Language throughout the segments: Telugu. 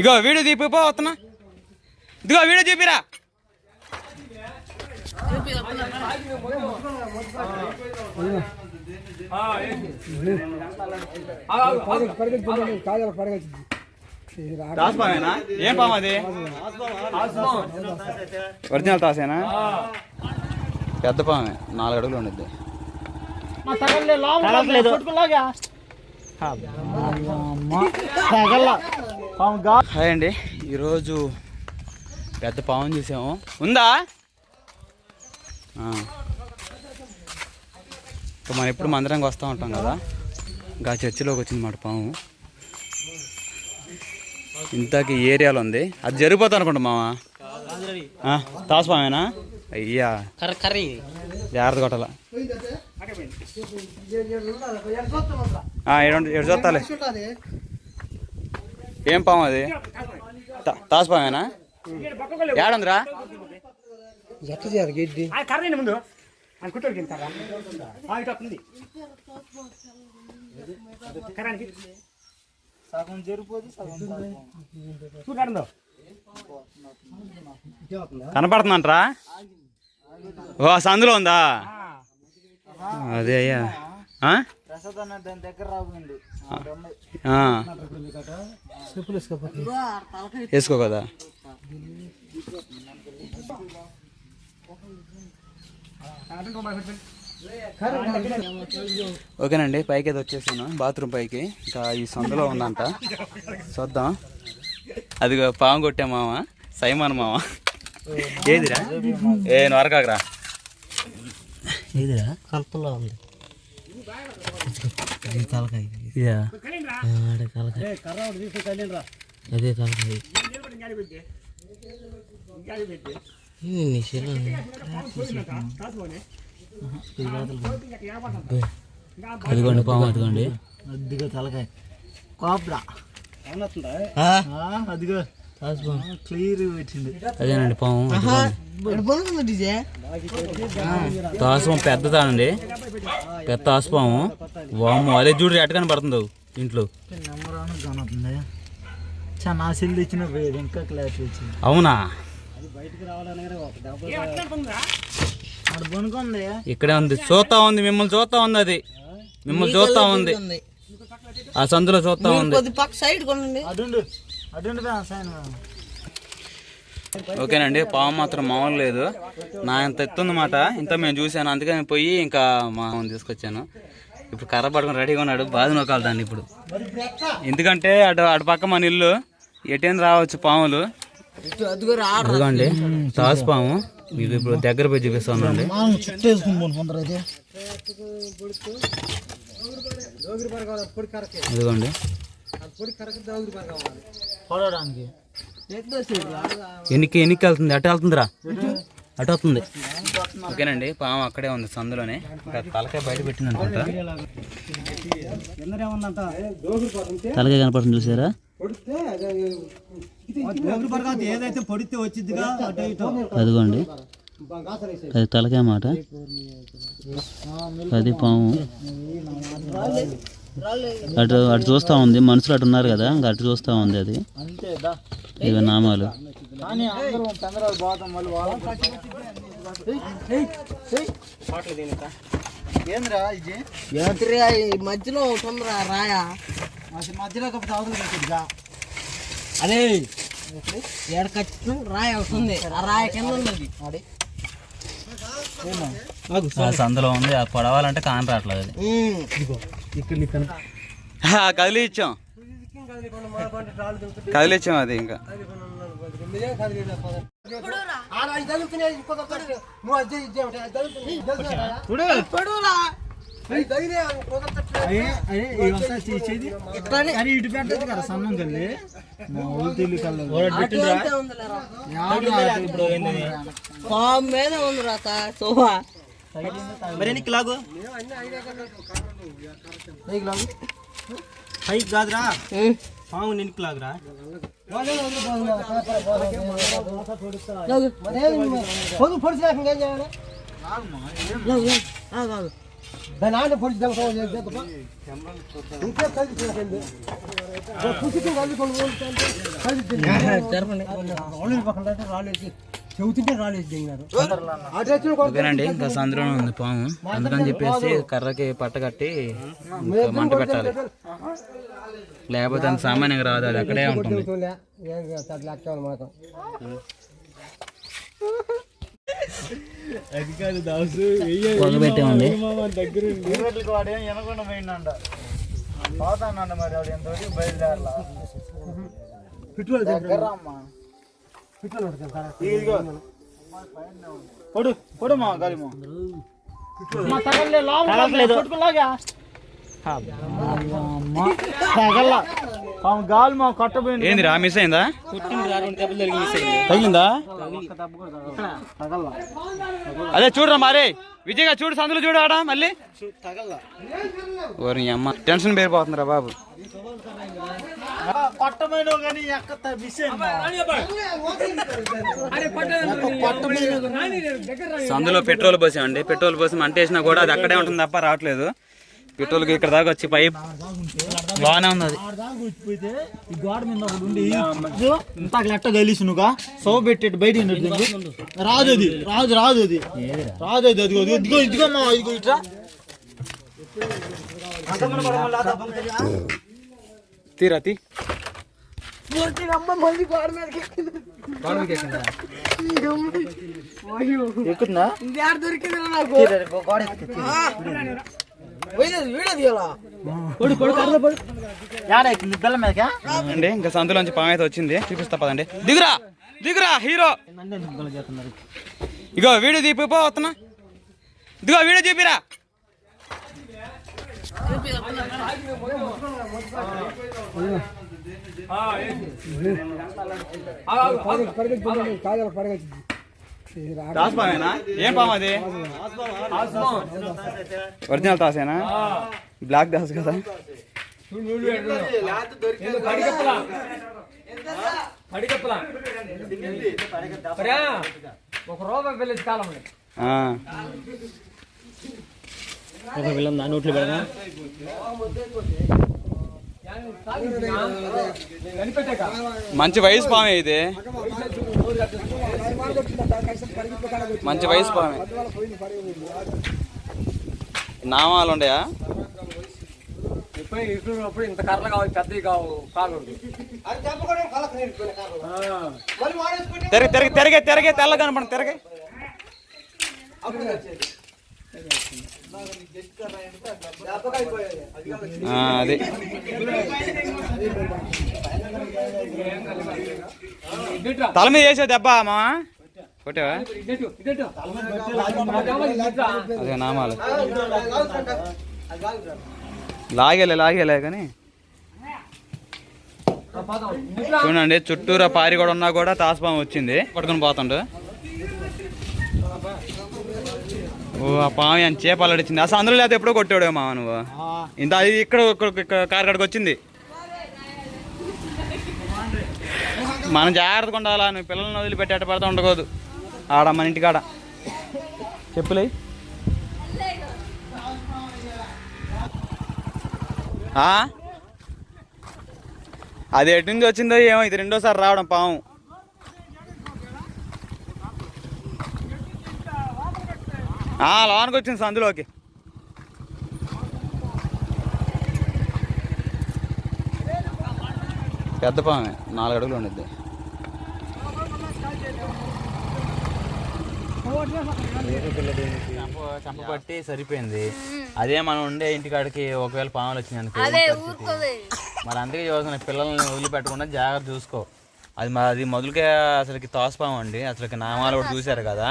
ఇగో వీడియో తీపి పో వస్తున్నా. ఇదిగో వీడియో తీపిరా. తాసుపామేనా ఏం పాము అది? ఒరిజినల్ తాసేనా? పెద్ద పామే నాలుగు అడుగులు ఉండిద్ది. హాయ్ అండి. ఈరోజు పెద్ద పాము చూసాము. ఉందా? మనం ఎప్పుడు మందిరంకి వస్తూ ఉంటాం కదా. ఇంకా చర్చిలోకి వచ్చింది మాట పాము. ఇంతకి ఏరియాలో ఉంది. అది జరిగిపోతా అనుకుంటా మామ తాసుపామేనా అయ్యా. జాగ్రత్త కొట్టాల. ఎడు చూస్తాలే ఏం పాము అది? తా- తాసుపామేనా ఏడుందిరా ఎట్లా చేయాలి గడ్డి. ముందు. సగం జరిపోదు సగం కనపడుతుందంట్రా? ఓ సందులో ఉందా? అదే అయ్యా. ఆ? ప్రసాద్ అన్న దాని దగ్గర రాబోయింది. ఆ. చెప్పులు వేసుకోపోతే వేసుకో కదా. ఓకేనండి పైకి అయితే వచ్చేసాను. బాత్రూమ్ పైకి. ఇంకా ఈ సందులో ఉందంట. చూద్దాం. అదిగో పాము కొట్టే మామ సైమాన్ మామ. ఏదిరా? ఏ నరకాకరా. ఇదిరా కల్పలో ఉంది. ఇదా తలకాయ. అదే తలకాయ. అదిగోండి పాము అదిగోండి. అదిగో తలకాయ. కోబ్రా అదిగో క్లియర్ పెట్టింది. అదేనండి పాము. తాసుపాము పెద్దదానండి. పెద్ద తాసుపాము వాము అదే చూడు ఎట్ట కనపడుతుందో. ఇంట్లో తెచ్చిన ఇంకా క్లారిటీ వచ్చింది. అవునా? ఇక్కడే ఉంది. చూస్తా ఉంది మిమ్మల్ని చూస్తా ఉంది అది. మిమ్మల్ని చూస్తా ఉంది. ఆ సందులో చూస్తా ఉంది. ఓకేనండి పాము మాత్రం మామూలు లేదు. నా ఇంత ఎత్తుందన్నమాట. ఇంత మేము చూసాను అందుకని పోయి ఇంకా మా తీసుకొచ్చాను. ఇప్పుడు కర్ర పట్టుకొని రెడీగా ఉన్నాడు. బాధ నొక్కాలి దాన్ని ఇప్పుడు. ఎందుకంటే అటు అటు పక్క మన ఇల్లు ఎటైనా రావచ్చు పాములు. అదిగోండి తాసు పాము. మీకు ఇప్పుడు దగ్గర పోయి చూపిస్తానండి మనం ఎన్నికి ఎన్నికి వెళ్తుంది అటు వెళ్తుందిరా. అటు వస్తుంది. ఓకేనండి పాము అక్కడే ఉంది సందులోనే. తలకాయ బయట పెట్టింది అనుకుంటా తలకాయ కనపడుతుంది చూసారా? ఏదైతే పొడితే వచ్చిందిగా అదిగోండి. అది తలకాయ మాట. అది పాము. అటు అటు చూస్తా ఉంది. మనుషులు అటు ఉన్నారు కదా ఇంకా అటు చూస్తా ఉంది అది. ఇవి నామాలు. మధ్యలో తొందర రాయా? మధ్యలో అదే ఏడ ఖచ్చితం రాయ వస్తుంది ఆ రాయ కింద ఉన్నది సందులో ఉంది. ఆ పొడవాలంటే కాని రావట్లేదు ఇక్కడ ఇక్కడ కదిలి ఇచ్చాం కదిలిచ్చాం అది ఇంకా. అరే ఇటు పెట్టదు కదా సన్నం కల్లి మా ఊరు తెలియ కల్లి ఇప్పుడు పాము మీద ఉంది రాత సోఫా మరి ఎన్ని లాగు పైకి కాదురా పాము నినికి లాగురా దాని ఆయన పొడి ఇంకే కలిసి చూడండి పుస్తకం కలిసి జరపండి రాళ్ళు పక్కన రాలేసి చెబుతుంటే రాలేసి దిగినారు ఓకేనండి ఇంకా సందులోనే ఉంది పాము అందుకని చెప్పేసి కర్రకి పట్ట కట్టి మంట పెట్టాలి లేకపోతే అంత సామాన్యంగా రాదు అది అక్కడే ఉంటుంది మాత్రం పొగ పెట్టామండి ఇరవైకి వాడు ఏం వినకుండా పోయిందంట పోతానండి మరి వాడు ఎంతవరకు బయలుదేరలా. Petrol దగ్గరమ్మా petrol. పడతాం ఇదిగో. పొడు పొడు మా గాలిమో తగల. పాము గాలి మా కట్టబోయింది. ఏంది రా మిస్ అయిందా? తగిలిందా అదే చూడరా మరే. విజయగా చూడు సందులో చూడు ఆడ మళ్ళీ. ఓరి అమ్మ టెన్షన్ పేరిపోతుందిరా బాబు. సందులో పెట్రోల్ పోసామండి. పెట్రోల్ పోసి అంటే వేసినా కూడా అది అక్కడే ఉంటుంది తప్ప రావట్లేదు. పెట్రోల్కి ఇక్కడ దాకా వచ్చి పైప్ బాగానే ఉంది అది వచ్చిపోతే ఈ గోడ మీద ఒకటి ఉండి ఇంత లెట్ట కలిసి నువ్వు సో పెట్టేట్టు బయట రాదు అది రాదు రాదు అది. రాదు అది అదిగో ఇదిగో, ఇదిగో ఇదిగో మా ఇదిగో ఇట్రా. తీరా తీ. ఎక్కుతుందా? దొరికింది నాకు? అండి ఇంకా సందులోంచి పాము అయితే వచ్చింది చూపిస్తా పదండి దిగురా దిగురా హీరో ఇగో వీడియో తీపిపో వస్తున్నా ఇదిగో వీడియో తీపిరా దాసపామేనా ఏం పాము అది? ఒరిజినల్ తాసేనా? బ్లాక్ దాస్ కదా. ఒక రూపాయి వెళ్ళేది కాలం ఆ. ఒక పిల్లం దాని నోట్లు పెడగా మంచి వయసు పామే ఇది. మంచి వయసు పామే. నామాలు ఉండయా? ఇప్పుడు ఇంత కర్రలు కావాలి పెద్దవి కావు కాకూడదు తిరగ తిరగ తిరగే తిరగే తెల్ల కనపడ తిరగే. అది. తల మీద వేసావు దెబ్బ అమ్మా కొట్టావా? అదే నామాలు. లాగేలే లాగేలే కానీ. చూడండి చుట్టూరా పారి కూడా ఉన్నా కూడా తాసుపాము వచ్చింది. పట్టుకొని పోతుండు. ఓ ఆ పాము ఎంత చేపలు అడిచింది అసలు అందులో లేకపోతే ఎప్పుడో కొట్టాడు మా నువ్వు? ఇంత అది ఇక్కడ కారు కాడికి వచ్చింది. మనం జాగ్రత్తగా ఉండాలా? నువ్వు పిల్లల్ని వదిలిపెట్టి అట్ట పడతా ఉండకూడదు. ఆడ మన ఇంటికాడ చెప్పులే? అది ఎటు నుంచి వచ్చిందో ఏమో ఇది రెండోసారి రావడం పాము. లోనికి వచ్చింది సందులోకి పెద్ద పామే నాలుగు అడుగులు ఉండిద్ది. చంప చంప పట్టి సరిపోయింది. అదే మనం ఉండే ఇంటికాడికి ఒకవేళ పాములు వచ్చినాయి అనుకో మరి అందుకే చూసిన పిల్లల్ని వదిలిపెట్టకుండా జాగ్రత్త చూసుకో. అది మరి అది మొదలుకే అసలుకి తోసపాము అండి. అసలుకి నామాలు కూడా చూశారు కదా.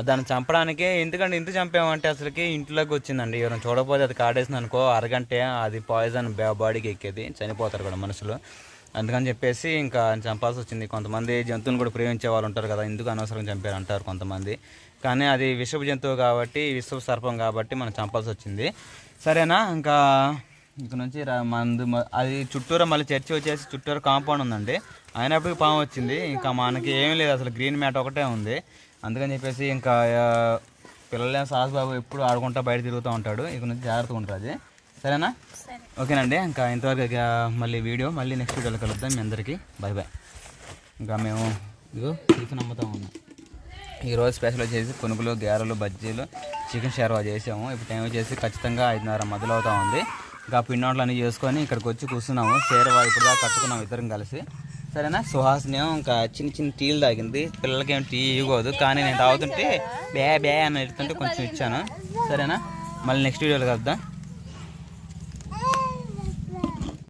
దాన్ని చంపడానికే ఎందుకంటే ఇంత చంపామంటే అసలుకి ఇంట్లోకి వచ్చిందండి. ఎవరైనా చూడకపోతే అది కాడేసింది అనుకో అరగంటే అది పాయిజన్ బాడీకి ఎక్కేది చనిపోతారు కూడా మనుషులు. అందుకని చెప్పేసి ఇంకా చంపాల్సి వచ్చింది. కొంతమంది జంతువులను కూడా ప్రేమించే వాళ్ళు ఉంటారు కదా ఎందుకు అనవసరం చంపారు అంటారు కొంతమంది. కానీ అది విషపు జంతువు కాబట్టి విషపు సర్పం కాబట్టి మనం చంపాల్సి వచ్చింది. సరేనా? ఇంకా ఇక నుంచి మందు అది చుట్టూరా మళ్ళీ చర్చి వచ్చేసి చుట్టూరా కాంపౌండ్ ఉందండి. అయినప్పటికీ పాము వచ్చింది. ఇంకా మనకి ఏమీ లేదు అసలు గ్రీన్ మ్యాట్ ఒకటే ఉంది. అందుకని చెప్పేసి ఇంకా పిల్లలే సాస్ బాబు ఎప్పుడు ఆడుకుంటా బయట తిరుగుతూ ఉంటాడు. ఇక నుంచి జాగ్రత్తగా ఉంటారు అది సరేనా? ఓకేనండి. ఇంకా ఇంతవరకు ఇక మళ్ళీ వీడియో మళ్ళీ నెక్స్ట్ వీడియోలో కలుద్దాం మీ అందరికీ. బాయ్ బాయ్ ఇంకా మేము ఇదిగో టిఫిన్ అమ్ముతా ఉన్నాం. ఈరోజు స్పెషల్ వచ్చేసి పునుగులు గారెలు బజ్జీలు చికెన్ షేర్వా చేసాము. ఇప్పుడు టైం వచ్చేసి ఖచ్చితంగా ఐదున్నర మొదలు అవుతా ఉంది. ఇంకా పిండి వంటలు అన్నీ చేసుకొని ఇక్కడికి వచ్చి కూర్చున్నాము. షేర్వా ఇప్పుడు దాకా కట్టుకున్నాం ఇద్దరం కలిసి. సరేనా? సుహాస్ని ఇంకా చిన్న చిన్న టీలు తాగింది. పిల్లలకి ఏం టీ ఇవ్వదు. కానీ నేను తాగుతుంటే బ్యా బ్యా అని ఎడుతుంటే కొంచెం ఇచ్చాను. సరేనా? మళ్ళీ నెక్స్ట్ వీడియోలో కలుద్దాం.